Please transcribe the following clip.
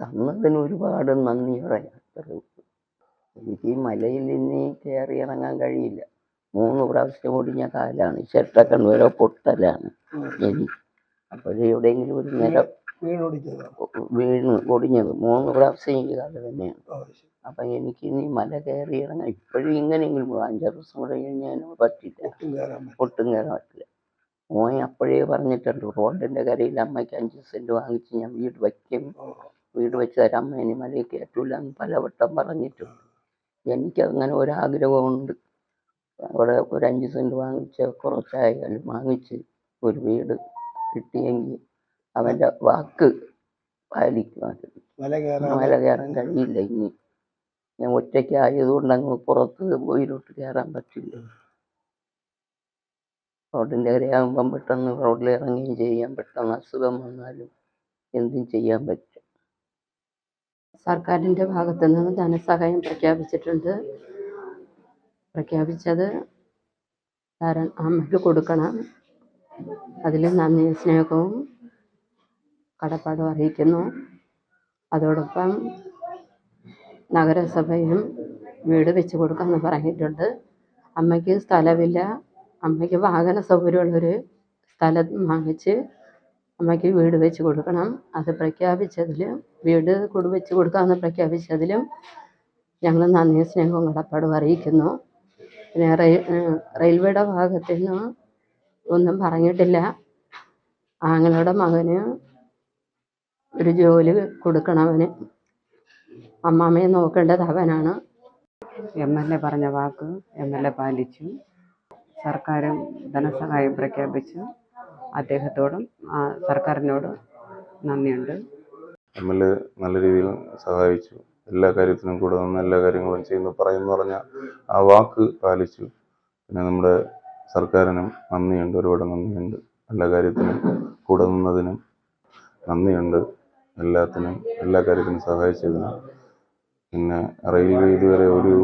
തന്നതിന് ഒരുപാട് നന്ദി പറയാം അത്രേ ഉള്ളൂ. എനിക്ക് ഈ മലയിൽ ഇനി കയറി ഇറങ്ങാൻ കഴിയില്ല. മൂന്ന് പ്രാവശ്യം ഒടിഞ്ഞ കാലാണ്. ചെട്ടക്കൺ വരെ പൊട്ടലാണ്. ഇനി അപ്പോൾ എവിടെയെങ്കിലും ഒരു നില വീണ് ഒടിഞ്ഞത്? മൂന്ന് പ്രാവശ്യം എനിക്ക് കാല തന്നെയാണ്. അപ്പം എനിക്ക് ഇനി മല കയറി ഇറങ്ങാൻ ഇപ്പോഴും ഇങ്ങനെയെങ്കിലും. അഞ്ചാറ് ദിവസം കൂടെ കഴിഞ്ഞാൽ പറ്റില്ല. ഒട്ടും കയറാൻ പറ്റില്ല. മോൻ അപ്പോഴേ പറഞ്ഞിട്ടുണ്ട് റോഡിന്റെ കരയിൽ അമ്മയ്ക്ക് അഞ്ച് സെന്റ് വാങ്ങിച്ച് ഞാൻ വീട് വയ്ക്കും. വീട് വെച്ച് തരാം മേനിമലയിൽ കയറ്റൂല എന്ന് പലവട്ടം പറഞ്ഞിട്ടുണ്ട് എനിക്കങ്ങനെ ഒരാഗ്രഹമുണ്ട്. അവിടെ ഒരു അഞ്ച് സെന്റ് വാങ്ങിച്ച് കുറച്ചായാലും വാങ്ങിച്ച് ഒരു വീട് കിട്ടിയെങ്കിൽ അവന്റെ വാക്ക് പാലിക്കുമായിരുന്നു മല കയറാൻ മല കയറാൻ കഴിയില്ല ഇനി. ഞാൻ ഒറ്റയ്ക്ക് ആയതുകൊണ്ട് അങ്ങ് പുറത്ത് പോയിലോട്ട് കയറാൻ പറ്റില്ല. റോഡിന്റെ കരയാകുമ്പം പെട്ടെന്ന് റോഡിൽ ഇറങ്ങുകയും ചെയ്യാം. പെട്ടെന്ന് അസുഖം വന്നാലും എന്തും ചെയ്യാൻ പറ്റും. സർക്കാരിന്റെ ഭാഗത്തു നിന്ന് ധനസഹായം പ്രഖ്യാപിച്ചിട്ടുണ്ട്. പ്രഖ്യാപിച്ചത് കാരണം അമ്മയ്ക്ക് കൊടുക്കണം. അതിൽ നന്ദി സ്നേഹവും കടപ്പാടും അറിയിക്കുന്നു. അതോടൊപ്പം നഗരസഭയും വീട് വെച്ച് കൊടുക്കാമെന്ന് പറഞ്ഞിട്ടുണ്ട്. അമ്മയ്ക്ക് സ്ഥലമില്ല. അമ്മയ്ക്ക് വാഹന സൗകര്യമുള്ളൊരു സ്ഥലം വാങ്ങിച്ച് അമ്മയ്ക്ക് വീട് വെച്ച് കൊടുക്കണം. അത് പ്രഖ്യാപിച്ചതിൽ വീട് കൊടു വെച്ച് കൊടുക്കാമെന്ന് പ്രഖ്യാപിച്ചതിലും ഞങ്ങൾ നന്ദി സ്നേഹവും കടപ്പാടും അറിയിക്കുന്നു. പിന്നെ റെയിൽ റെയിൽവേയുടെ ഭാഗത്തു നിന്ന് ഒന്നും പറഞ്ഞിട്ടില്ല. ആങ്ങളുടെ മകന് ഒരു ജോലി കൊടുക്കണവന് അമ്മാമ്മയെ നോക്കേണ്ടത് അവനാണ്. എം എൽ എ പറഞ്ഞ വാക്ക് എം എൽ എ പാലിച്ചു. സർക്കാരും ധനസഹായം പ്രഖ്യാപിച്ചു. അദ്ദേഹത്തോടും സർക്കാരിനോടും നന്ദിയുണ്ട്. എം എൽ എ നല്ല രീതിയിൽ സഹായിച്ചു. എല്ലാ കാര്യത്തിനും കൂടെ നിന്ന് എല്ലാ കാര്യങ്ങളും ചെയ്യുന്നു. പറയുന്നു പറഞ്ഞ ആ വാക്ക് പാലിച്ചു. പിന്നെ നമ്മുടെ സർക്കാരിനും നന്ദിയുണ്ട്. ഒരുപാട് നന്ദിയുണ്ട്. എല്ലാ കാര്യത്തിനും കൂടെ നിന്നതിനും നന്ദിയുണ്ട്. എല്ലാത്തിനും എല്ലാ കാര്യത്തിനും സഹായിച്ചതിനും. പിന്നെ റെയിൽവേ ഇതുവരെ ഒരു